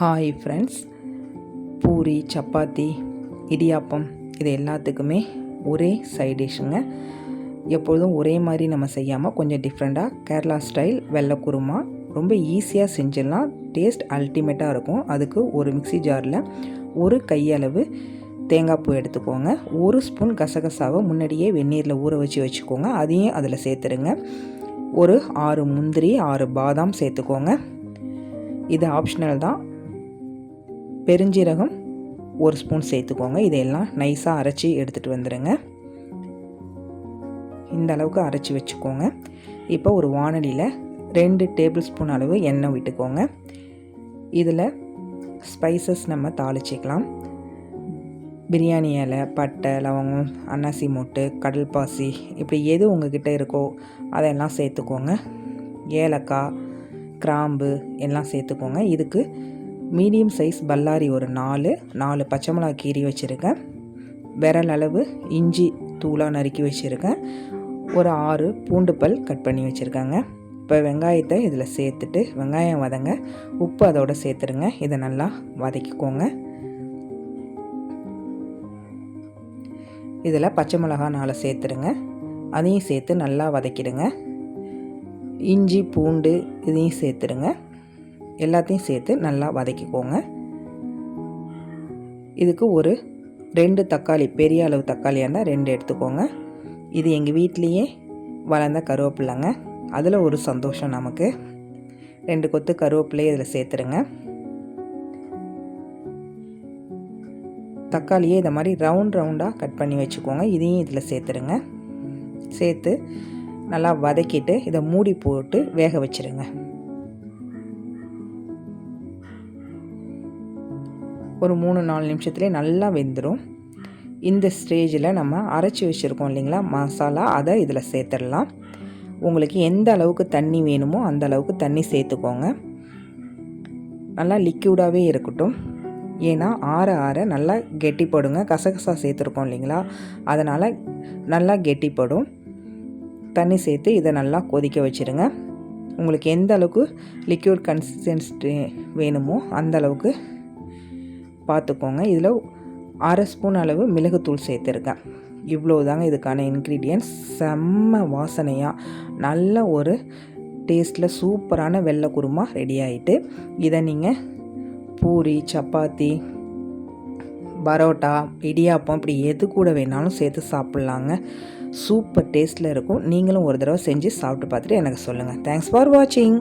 Hi friends puri chapati idiyappam இது எல்லாத்துக்குமே ஒரே சைட் டிஷ்ஷுங்க எப்பொழுதும் ஒரே மாதிரி நம்ம செய்யாமல் கொஞ்சம் டிஃப்ரெண்ட்டாக கேரளா ஸ்டைல் வெள்ளை குருமா. ரொம்ப ஈஸியாக செஞ்சிடலாம். டேஸ்ட் அல்டிமேட்டாக இருக்கும். அதுக்கு ஒரு மிக்ஸி ஜாரில் ஒரு கையளவு தேங்காய் பூ எடுத்துக்கோங்க. ஒரு ஸ்பூன் கசகசாவை முன்னாடியே வெந்நீரில் ஊற வச்சு வச்சுக்கோங்க. அதையும் அதில் சேர்த்துருங்க ஒரு ஆறு முந்திரி ஆறு பாதாம் சேர்த்துக்கோங்க. இது ஆப்ஷனல் தான். பெருஞ்சீரகம் ஒரு ஸ்பூன் சேர்த்துக்கோங்க. இதையெல்லாம் நைஸாக அரைச்சி எடுத்துகிட்டு வந்துடுங்க இந்த அளவுக்கு அரைச்சி வச்சுக்கோங்க. இப்போ ஒரு வானலியில் ரெண்டு டேபிள் ஸ்பூன் அளவு எண்ணெய் விட்டுக்கோங்க. இதில் ஸ்பைசஸ் நம்ம தாளிச்சிக்கலாம். பிரியாணி இலை பட்டை லவங்கம் அன்னாசி மூட்டு கடல் பாசி இப்படி எது உங்ககிட்ட இருக்கோ அதெல்லாம் சேர்த்துக்கோங்க. ஏலக்காய் கிராம்பு எல்லாம் சேர்த்துக்கோங்க. இதுக்கு மீடியம் சைஸ் பல்லாரி ஒரு நாலு நாலு பச்சை மிளகா கீரி வச்சுருக்கேன். விரல் அளவு இஞ்சி தூளாக நறுக்கி வச்சுருக்கேன். ஒரு ஆறு பூண்டு பல் கட் பண்ணி வச்சுருக்காங்க. இப்போ வெங்காயத்தை இதில் சேர்த்துட்டு வெங்காயம் வதங்க உப்பு அதோடு சேர்த்துருங்க. இதை நல்லா வதக்கிக்கோங்க. இதில் பச்சை மிளகா நாலு சேர்த்துருங்க. அதையும் சேர்த்து நல்லா வதக்கிடுங்க. இஞ்சி பூண்டு இதையும் சேர்த்துருங்க. எல்லாத்தையும் சேர்த்து நல்லா வதக்கிக்கோங்க. இதுக்கு ஒரு ரெண்டு தக்காளி பெரிய அளவு தக்காளியாக இருந்தால் ரெண்டு எடுத்துக்கோங்க. இது எங்கள் வீட்லேயே வளர்ந்த கருவேப்பில்லைங்க அதில் ஒரு சந்தோஷம் நமக்கு. ரெண்டு கொத்து கருவேப்பிலையை இதில் சேர்த்துருங்க. தக்காளியே இதை மாதிரி ரவுண்ட் ரவுண்டாக கட் பண்ணி வச்சுக்கோங்க. இதையும் இதில் சேர்த்துருங்க. சேர்த்து நல்லா வதக்கிட்டு இதை மூடி போட்டு வேக வச்சுருங்க. ஒரு மூணு நாலு நிமிஷத்துலேயே நல்லா வெந்துடும் இந்த ஸ்டேஜில் நம்ம அரைச்சி வச்சுருக்கோம் இல்லைங்களா? மசாலா அதை இதில் சேர்த்துடலாம். உங்களுக்கு எந்த அளவுக்கு தண்ணி வேணுமோ அந்த அளவுக்கு தண்ணி சேர்த்துக்கோங்க. நல்லா லிக்யூடாகவே இருக்கட்டும். ஏன்னா ஆற ஆற நல்லா கெட்டிப்படுங்க கசகசா சேர்த்துருக்கோம் இல்லைங்களா? அதனால் நல்லா கெட்டிப்படும் தண்ணி சேர்த்து இதை நல்லா கொதிக்க வச்சுருங்க. உங்களுக்கு எந்த அளவுக்கு லிக்யூட் கன்சிஸ்டன்சி வேணுமோ அந்த அளவுக்கு பார்த்துக்கோங்க. இதில் அரை ஸ்பூன் அளவு மிளகுத்தூள் சேர்த்துருக்கேன். இவ்வளோ தாங்க இதுக்கான இன்க்ரீடியன்ட்ஸ் செம்ம வாசனையாக நல்ல ஒரு டேஸ்ட்டில் சூப்பரான வெள்ளை குருமா ரெடி ஆகிட்டு இதை நீங்கள் பூரி சப்பாத்தி பரோட்டா இடியாப்பம் இப்படி எது கூட வேணாலும் சேர்த்து சாப்பிட்லாங்க. சூப்பர் டேஸ்ட்டில் இருக்கும். நீங்களும் ஒரு தடவை செஞ்சு சாப்பிட்டு பார்த்துட்டு எனக்கு சொல்லுங்கள் தேங்க்ஸ் ஃபார் வாட்சிங்